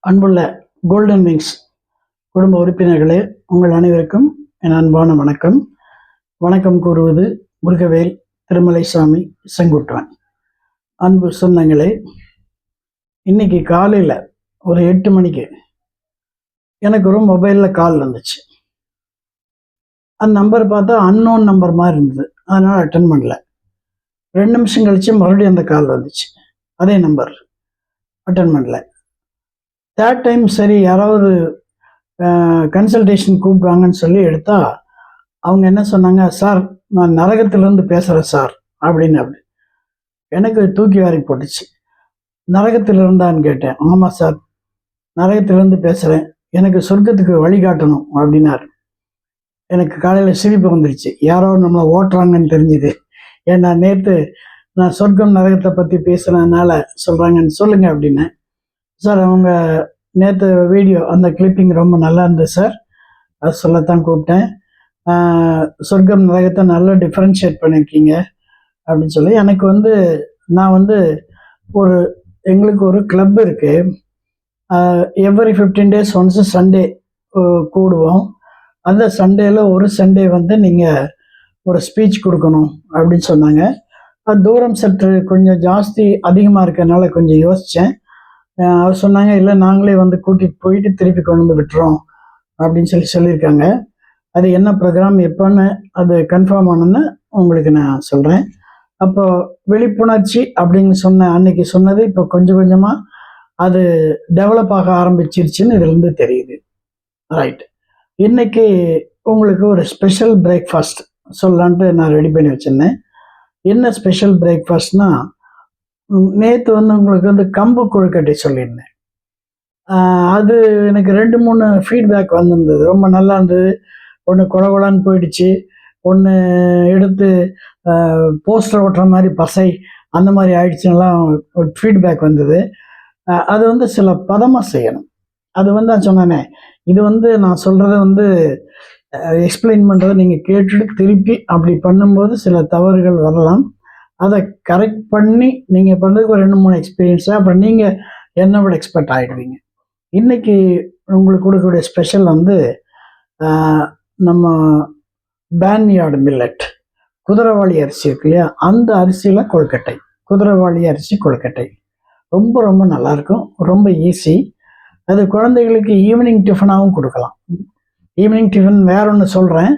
அன்புள்ள golden wings குடும்ப உறுப்பினர்களே உங்கள் அனைவருக்கும் என் அன்பான வணக்கம். வணக்கம் கூறுவது முருகவேல் திருமலைசாமி செங்குட்டுவன் அன்பு சொந்தங்களே இன்னைக்கு காலையில் ஒரு எட்டு மணிக்கு எனக்கு ஒரு மொபைலில் கால் வந்துச்சு. அந்த நம்பர் பார்த்தா அன்னோன் நம்பர் மாதிரி இருந்தது. அதனால் அட்டன் பண்ணல. ரெண்டு நிமிஷம் கழித்து மறுபடியும் அந்த கால் வந்துச்சு. அதே நம்பர் அட்டன் பண்ணல. தேர்ட் டைம் சரி யாராவது கன்சல்டேஷன் கூப்பிடுவாங்கன்னு சொல்லி எடுத்தா அவங்க என்ன சொன்னாங்க சார் நான் நரகத்திலேருந்து பேசுகிறேன் சார் அப்படின்னு அப்படி. எனக்கு தூக்கி வாரி போட்டுச்சு. நரகத்தில் இருந்தான்னு கேட்டேன். ஆமாம் சார் நரகத்திலேருந்து பேசுகிறேன் எனக்கு சொர்க்கத்துக்கு வழிகாட்டணும் அப்படின்னாரு. எனக்கு காலையில் சிரிப்பு வந்துருச்சு. யாரோ நம்மளை ஓட்டுறாங்கன்னு தெரிஞ்சுது. ஏன்னா நேற்று நான் சொர்க்கம் நரகத்தை பற்றி பேசுனதுனால சொல்கிறாங்கன்னு சொல்லுங்கள் அப்படின்னு சார் அவங்க நேற்று வீடியோ அந்த கிளிப்பிங் ரொம்ப நல்லா இருந்தது சார் அது சொல்லத்தான் கூப்பிட்டேன். சொர்க்கம் நரகத்தை நல்லா டிஃப்ரென்ஷியேட் பண்ணியிருக்கீங்க அப்படின்னு சொல்லி எனக்கு வந்து நான் வந்து ஒரு எங்களுக்கு ஒரு கிளப் இருக்குது every fifteen days once Sunday கூடுவோம். அந்த சண்டேல ஒரு சண்டே வந்து நீங்கள் ஒரு ஸ்பீச் கொடுக்கணும் அப்படின்னு சொன்னாங்க. தூரம் சற்று கொஞ்சம் ஜாஸ்தி அதிகமாக இருக்கிறதுனால கொஞ்சம் யோசித்தேன் அவர் சொன்னாங்க இல்லை நாங்களே வந்து கூட்டிகிட்டு போயிட்டு திருப்பி கொண்டு வந்து விட்டுறோம் அப்படின்னு சொல்லி சொல்லியிருக்காங்க. அது என்ன ப்ரோக்ராம் எப்போன்னு அது கன்ஃபார்ம் ஆனோன்னு உங்களுக்கு நான் சொல்கிறேன் அப்போ விழிப்புணர்ச்சி அப்படின்னு சொன்ன அன்னைக்கு சொன்னது இப்போ கொஞ்சம் கொஞ்சமாக அது டெவலப் ஆக ஆரம்பிச்சிருச்சுன்னு இதுலேருந்து தெரியுது. ரைட் இன்னைக்கு உங்களுக்கு ஒரு ஸ்பெஷல் பிரேக்ஃபாஸ்ட் சொல்லலான்ட்டு நான் ரெடி பண்ணி வச்சுருந்தேன். என்ன ஸ்பெஷல் பிரேக்ஃபாஸ்ட்னால் நேற்று வந்து உங்களுக்கு வந்து கம்பு கொழுக்கட்டை சொல்லியிருந்தேன். அது எனக்கு ரெண்டு மூணு ஃபீட்பேக் வந்திருந்தது. ரொம்ப நல்லா இருந்தது. ஒன்று குளகுளான்னு போயிடுச்சு. ஒன்று எடுத்து போஸ்டர் ஓட்டுற மாதிரி பசை அந்த மாதிரி ஆயிடுச்சுன்னெலாம் ஒரு ஃபீட்பேக் வந்தது. அது வந்து சில பதமாக செய்யணும். அது வந்து நான் சொன்னேனே இது வந்து நான் சொல்கிறத வந்து எக்ஸ்பிளைன் பண்ணுறதை நீங்கள் கேட்டுட்டு திருப்பி அப்படி பண்ணும்போது சில தவறுகள் வரலாம். அதை கரெக்ட் பண்ணி நீங்கள் பண்ணுறதுக்கு ஒரு ரெண்டு மூணு எக்ஸ்பீரியன்ஸாக அப்புறம் நீங்கள் என்னை விட எக்ஸ்பர்ட் ஆகிடுவீங்க இன்றைக்கி உங்களுக்கு கொடுக்கக்கூடிய ஸ்பெஷல் வந்து நம்ம பேன்யார்டு மில்லட் குதிரைவாளி அரிசி இருக்கு இல்லையா? அந்த அரிசியில் கொழுக்கட்டை. குதிரைவாளி அரிசி கொழுக்கட்டை. ரொம்ப ரொம்ப நல்லாயிருக்கும் ரொம்ப ஈஸி அது குழந்தைகளுக்கு ஈவினிங் டிஃபனாகவும் கொடுக்கலாம். ஈவினிங் டிஃபன் வேற ஒன்று சொல்கிறேன்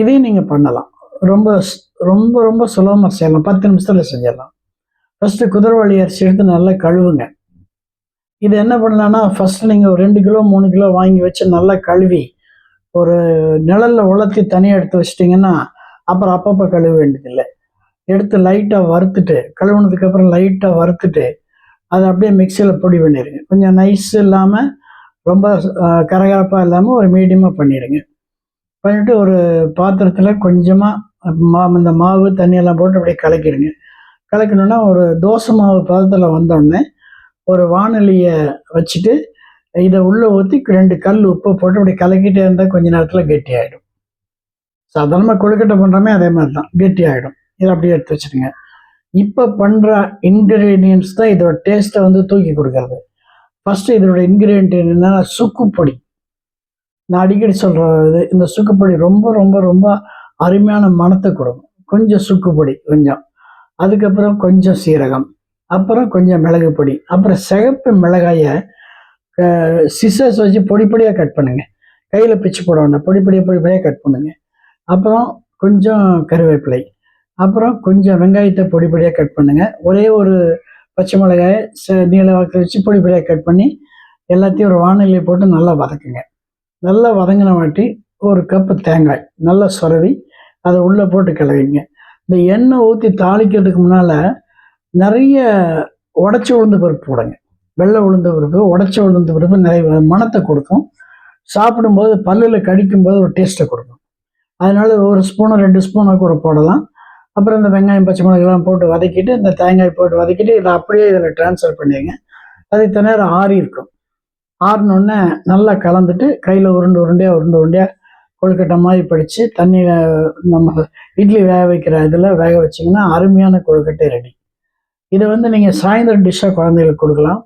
இதையும் நீங்கள் பண்ணலாம். ரொம்ப ரொம்ப ரொம்ப சுலபமாக செய்யலாம். பத்து நிமிஷத்தில் செஞ்சிடலாம். ஃபஸ்ட்டு குதிரவாளி அரிசி எடுத்து நல்லா கழுவுங்க. இது என்ன பண்ணலான்னா ஃபஸ்ட்டு நீங்கள் ஒரு ரெண்டு கிலோ மூணு கிலோ வாங்கி வச்சு நல்லா கழுவி ஒரு நிழலில் உலர்த்தி தனியாக எடுத்து வச்சிட்டிங்கன்னா அப்புறம் அப்பப்போ கழுவ வேண்டியதில்லை. எடுத்து லைட்டாக வறுத்துட்டு கழுவுனதுக்கப்புறம் லைட்டாக வறுத்துட்டு அதை அப்படியே மிக்சியில் பொடி பண்ணிடுங்க. கொஞ்சம் நைஸ் இல்லாமல் ரொம்ப கரகரப்பாக இல்லாமல் ஒரு மீடியமாக பண்ணிடுங்க. பண்ணிட்டு ஒரு பாத்திரத்தில் கொஞ்சமாக மா இந்த மாவு தண்ணியெல்லாம் போட்டு அப்படியே கலக்கிடுங்க. கலக்கணுன்னா ஒரு தோசை மாவு பதத்தில் வந்தோடனே ஒரு வானொலியை வச்சுட்டு இதை உள்ளே ஊற்றி ரெண்டு கல் உப்பு போட்டு அப்படி கலக்கிட்டே இருந்தால் கொஞ்ச நேரத்தில் கெட்டி ஆகிடும் சாதாரணமாக கொழுக்கட்டை பண்ணுறோமே அதே மாதிரி தான் கெட்டி ஆகிடும் இதை அப்படியே எடுத்து வச்சுருங்க இப்போ பண்ணுற இன்க்ரீடியன்ஸ் தான் இதோட டேஸ்ட்டை வந்து தூக்கி கொடுக்கறது. ஃபஸ்ட்டு இதோட இன்க்ரீடியன்ட் என்னென்னா சுக்குப்பொடி நான் அடிக்கடி சொல்கிற இது இந்த சுக்குப்பொடி ரொம்ப ரொம்ப ரொம்ப அருமையான மணத்தை கொடுக்கும். கொஞ்சம் சுக்குப்பொடி கொஞ்சம். அதுக்கப்புறம் கொஞ்சம் சீரகம். அப்புறம் கொஞ்சம் மிளகு பொடி. அப்புறம் சிகப்பு மிளகாயை சிசர்ஸ் வச்சு பொடி பொடியாக கட் பண்ணுங்க. கையில் பிச்சு போட வேண்டாம் பொடி பொடியாக பொடி பொடியாக கட் பண்ணுங்க. அப்புறம் கொஞ்சம் கருவேப்பிலை. அப்புறம் கொஞ்சம் வெங்காயத்தை பொடி பொடியாக கட் பண்ணுங்க. ஒரே ஒரு பச்சை மிளகாயை ச- நீள வாக்கில் வச்சு பொடி பொடியாக கட் பண்ணி எல்லாத்தையும் ஒரு வானிலையை போட்டு நல்லா வதக்குங்க. நல்லா வதங்கின வாட்டி ஒரு கப்பு தேங்காய் நல்லா சுரவி அதை உள்ளே போட்டு கிளவிங்க. இந்த எண்ணெய் ஊற்றி தாளிக்கிறதுக்கு முன்னால் நிறைய உடச்சி உளுந்து பருப்பு போடுங்க. வெள்ளை உளுந்த பருப்பு உடச்சி உளுந்த பருப்பு நிறைய மணத்தை கொடுக்கும். சாப்பிடும்போது பல்லில் கடிக்கும்போது ஒரு டேஸ்ட்டை கொடுக்கும். அதனால ஒரு ஸ்பூனோ ரெண்டு ஸ்பூனோ கூட போடலாம். அப்புறம் இந்த வெங்காயம் பச்சை மிளகாய்லாம் போட்டு வதக்கிட்டு இந்த தேங்காய் போட்டு வதக்கிட்டு இதை அப்படியே இதில் ட்ரான்ஸ்ஃபர் பண்ணிடுங்க. அது இத்தனை நேரம் ஆறி இருக்கும். ஆறினோடனே நல்லா கலந்துட்டு கையில் உருண்டு உருண்டையாக உருண்டு உருண்டையாக கொழுக்கட்டை மாதிரி படித்து தண்ணியில் நம்ம இட்லி வேக வைக்கிற இதில் வேக வச்சிங்கன்னா அருமையான கொழுக்கட்டை ரெடி. இதை வந்து நீங்கள் சாயந்தரம் டிஷ்ஷாக குழந்தைகளுக்கு கொடுக்கலாம்.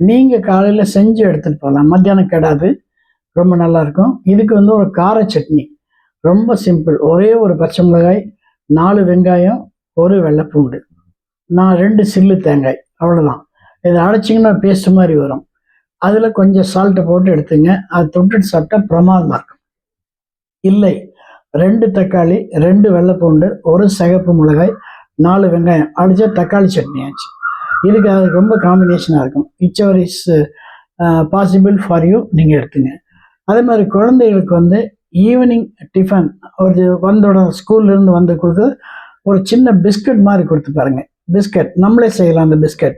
நீங்கள் காலையில் செஞ்சு எடுத்துகிட்டு போகலாம். மத்தியானம் கெடாது. ரொம்ப நல்லாயிருக்கும் இதுக்கு வந்து ஒரு கார சட்னி. ரொம்ப சிம்பிள். ஒரே ஒரு பச்சை மிளகாய் நாலு வெங்காயம் ஒரு வெள்ளைப்பூண்டு. நான் ரெண்டு சில்லு தேங்காய். அவ்வளோதான் இதை அடைச்சிங்கன்னா பேஸ்ட் மாதிரி வரும். அதில் கொஞ்சம் சால்ட்டை போட்டு எடுத்துங்க. அதை தொட்டுட்டு சாப்பிட்டா பிரமாதமாக இருக்கும். இல்லை. ரெண்டு தக்காளி ரெண்டு வெள்ளைப்பூண்டு ஒரு சிகப்பு மிளகாய் நாலு வெங்காயம். அடித்தா தக்காளி சட்னி ஆச்சு. இதுக்கு அது ரொம்ப காம்பினேஷனாக இருக்கும். Which is possible for you நீங்கள் எடுத்துங்க. அதே மாதிரி குழந்தைகளுக்கு வந்து ஈவினிங் டிஃபன் ஒரு வந்தோட ஸ்கூல்லேருந்து வந்து கொடுத்து ஒரு சின்ன பிஸ்கட் மாதிரி கொடுத்து பாருங்க. பிஸ்கட் நம்மளே செய்யலாம் அந்த பிஸ்கட்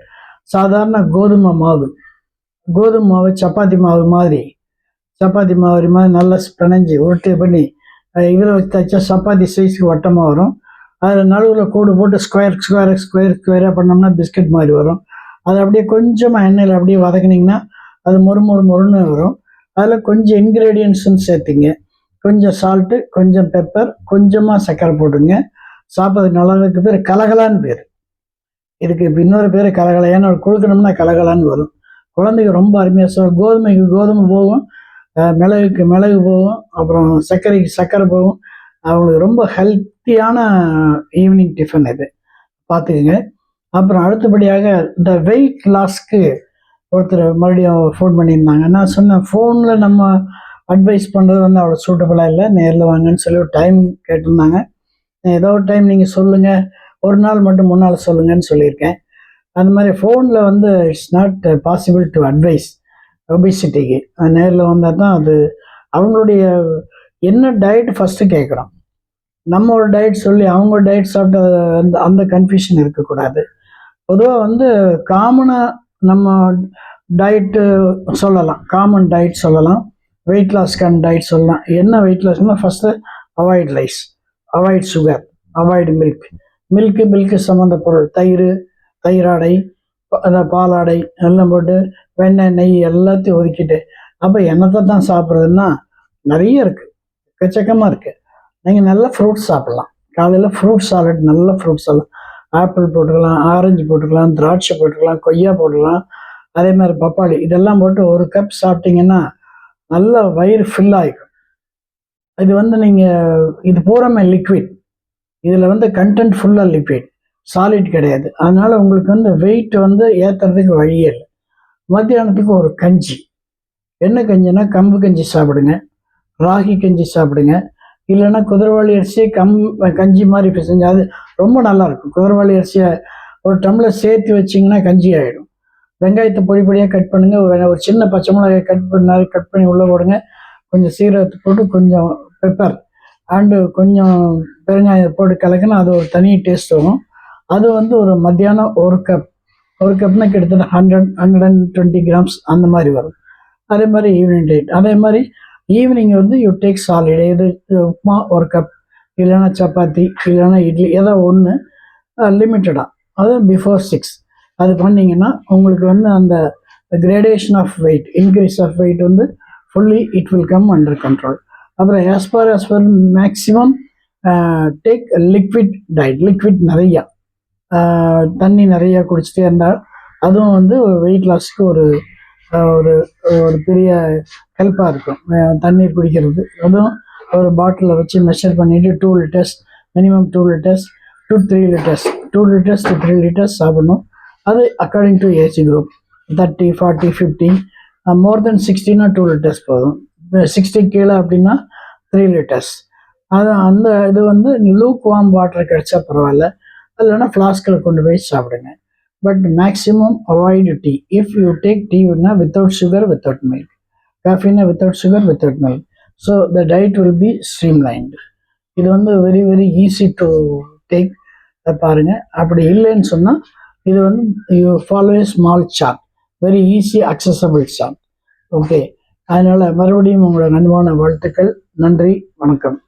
சாதாரண கோதுமை மாவு. கோதுமை மாவு சப்பாத்தி மாவு மாதிரி. சப்பாத்தி மாவு மாதிரி நல்லா பிணைஞ்சி உருட்டி பண்ணி இதில் வச்சு தைச்சா சப்பாத்தி சைஸுக்கு வட்டமாக வரும். அதில் நடுவில் கோடு போட்டு ஸ்கொயர் ஸ்கொயர் ஸ்கொயர் ஸ்கொயராக பண்ணோம்னா பிஸ்கட் மாதிரி வரும். அதை அப்படியே கொஞ்சமாக எண்ணெயில் அப்படியே வதக்குனிங்கன்னா அது மொறு மொறு மொறுன்னு வரும். அதில் கொஞ்சம் இன்க்ரீடியன்ஸுன்னு சேர்த்திங்க. கொஞ்சம் சால்ட்டு கொஞ்சம் பெப்பர் கொஞ்சமாக சர்க்கரை போட்டுங்க. சாப்பிட்றதுக்கு நல்லதுக்கு பேர் கலகலான்னு பேர். இதுக்கு இப்போ இன்னொரு பேர் கலகலை ஏன்னா கொடுக்கணும்னா கலகலான்னு வரும். குழந்தைக்கு ரொம்ப அருமையாக சொல் கோதுமைக்கு கோதுமை போகும் மிளகுக்கு மிளகு போகும் அப்புறம் சர்க்கரைக்கு சர்க்கரை போகும். அவங்களுக்கு ரொம்ப ஹெல்த்தியான ஈவினிங் டிஃபன் இது. பார்த்துக்குங்க. அப்புறம் அடுத்தபடியாக இந்த வெயிட் லாஸ்க்கு ஒருத்தர் மறுபடியும் ஃபோன் பண்ணியிருந்தாங்க. நான் சொன்னேன் ஃபோனில் நம்ம அட்வைஸ் பண்ணுறது வந்து அவ்வளோ சூட்டபுளாக இல்லை. நேரில் வாங்கன்னு சொல்லி ஒரு டைம் கேட்டிருந்தாங்க. ஏதோ ஒரு டைம் நீங்கள் சொல்லுங்கள் ஒரு நாள் மட்டும் முன்னால் சொல்லுங்கன்னு சொல்லியிருக்கேன். அந்த மாதிரி ஃபோனில் வந்து it's not possible to advise ஒபிசிட்டிக்கு நேரில் வந்தால் தான் அது அவங்களுடைய என்ன டயட் ஃபஸ்ட்டு கேட்குறோம் நம்ம ஒரு டயட் சொல்லி அவங்க டயட் சாப்பிட்டு அந்த அந்த கன்ஃபியூஷன் இருக்கக்கூடாது. பொதுவாக வந்து காமனாக நம்ம டயட்டு சொல்லலாம். காமன் டயட் சொல்லலாம். வெயிட் லாஸ்க்கான டயட் சொல்லலாம். என்ன weight லாஸ்னால் first avoid rice avoid sugar avoid milk milk milk சம்மந்த பொருள் தயிர் தயிராடை அந்த பாலாடை எல்லாம் போட்டு வெண்ணெய் நெய் எல்லாத்தையும் ஒதுக்கிட்டு அப்போ என்னத்தை தான் சாப்பிட்றதுன்னா நிறைய இருக்குது எக்கச்சக்கமாக இருக்குது நீங்கள் நல்ல ஃப்ரூட்ஸ் சாப்பிட்லாம். காலையில் ஃப்ரூட் சாலட் நல்ல ஃப்ரூட் சாலட் ஆப்பிள் போட்டுக்கலாம் ஆரஞ்சு போட்டுக்கலாம் திராட்சை போட்டுக்கலாம் கொய்யா போட்டுக்கலாம். அதே மாதிரி பப்பாளி இதெல்லாம் போட்டு ஒரு கப் சாப்பிட்டீங்கன்னா நல்ல வயிறு ஃபில் ஆகிக்கும் இது வந்து நீங்கள் இது பூராமே லிக்விட் இதில் வந்து கண்டென்ட் ஃபுல்லாக லிக்விட் சாலிட் கிடையாது. அதனால் உங்களுக்கு வந்து வெயிட் வந்து ஏற்றுறதுக்கு வழியே இல்லை. மத்தியானத்துக்கு ஒரு கஞ்சி. என்ன கஞ்சினா கம்பு கஞ்சி சாப்பிடுங்க. ராகி கஞ்சி சாப்பிடுங்க. இல்லைன்னா குதிரவாளி அரிசியை கம் கஞ்சி மாதிரி பிசைஞ்சு அது ரொம்ப நல்லாயிருக்கும். குதிரவாளி அரிசியை ஒரு டம்ளர் சேர்த்து வச்சிங்கன்னா கஞ்சி ஆகிடும் வெங்காயத்தை பொடி பொடியாக கட் பண்ணுங்கள் ஒரு சின்ன பச்சை மிளகாய் கட் பண்ணாரு கட் பண்ணி உள்ளே போடுங்க. கொஞ்சம் சீரகத்தை போட்டு கொஞ்சம் பெப்பர் அண்டு கொஞ்சம் பெருங்காயம் போட்டு கலக்கினா அது ஒரு தனி டேஸ்ட் வரும். அது வந்து ஒரு மத்தியானம் ஒரு கப் ஒரு கப்னா கிட்டத்தட்ட hundred hundred and twenty grams அந்த மாதிரி வரும். அதே மாதிரி ஈவினிங் டேட் அதே மாதிரி ஈவினிங் வந்து யூ டேக் சாலிட் இது உப்மா ஒரு கப் இல்லைன்னா சப்பாத்தி இல்லைன்னா இட்லி ஏதோ ஒன்று லிமிட்டடாக அது பிஃபோர் சிக்ஸ் அது பண்ணிங்கன்னா உங்களுக்கு வந்து அந்த gradation of weight increase of weight வந்து fully it will come under control அப்புறம் as far as far maximum take liquid diet liquid நிறையா. தண்ணி நிறையா குடிச்சிட்டே இருந்தால் அதுவும் வந்து வெயிட் லாஸ்க்கு ஒரு ஒரு ஒரு பெரிய ஹெல்ப்பாக இருக்கும். தண்ணீர் குடிக்கிறது. அதுவும் ஒரு பாட்டிலில் வச்சு மெஷர் பண்ணிவிட்டு two litres minimum two litres two three litres two litres to three litres சாப்பிடணும். அது according to age group thirty forty fifty more then சிக்ஸ்டினா two litres போதும். சிக்ஸ்டி கீழே அப்படின்னா த்ரீ லிட்டர்ஸ் அது அந்த இது வந்து லூக் வார்ம் வாட்டர் கிடைச்சா பரவாயில்ல. இல்லைன்னா ஃப்ளாஸ்கில் கொண்டு போய் சாப்பிடுங்க. But maximum avoid tea if you take Tina without sugar without milk காஃபினா without sugar without milk so the diet will be streamlined இது வந்து very very easy to take பாருங்கள் அப்படி இல்லைன்னு சொன்னால் இது வந்து you follow a small chart very easy acceptable chart okay அதனால் மறுபடியும் உங்களோட நண்பான வாழ்த்துக்கள். நன்றி. வணக்கம்.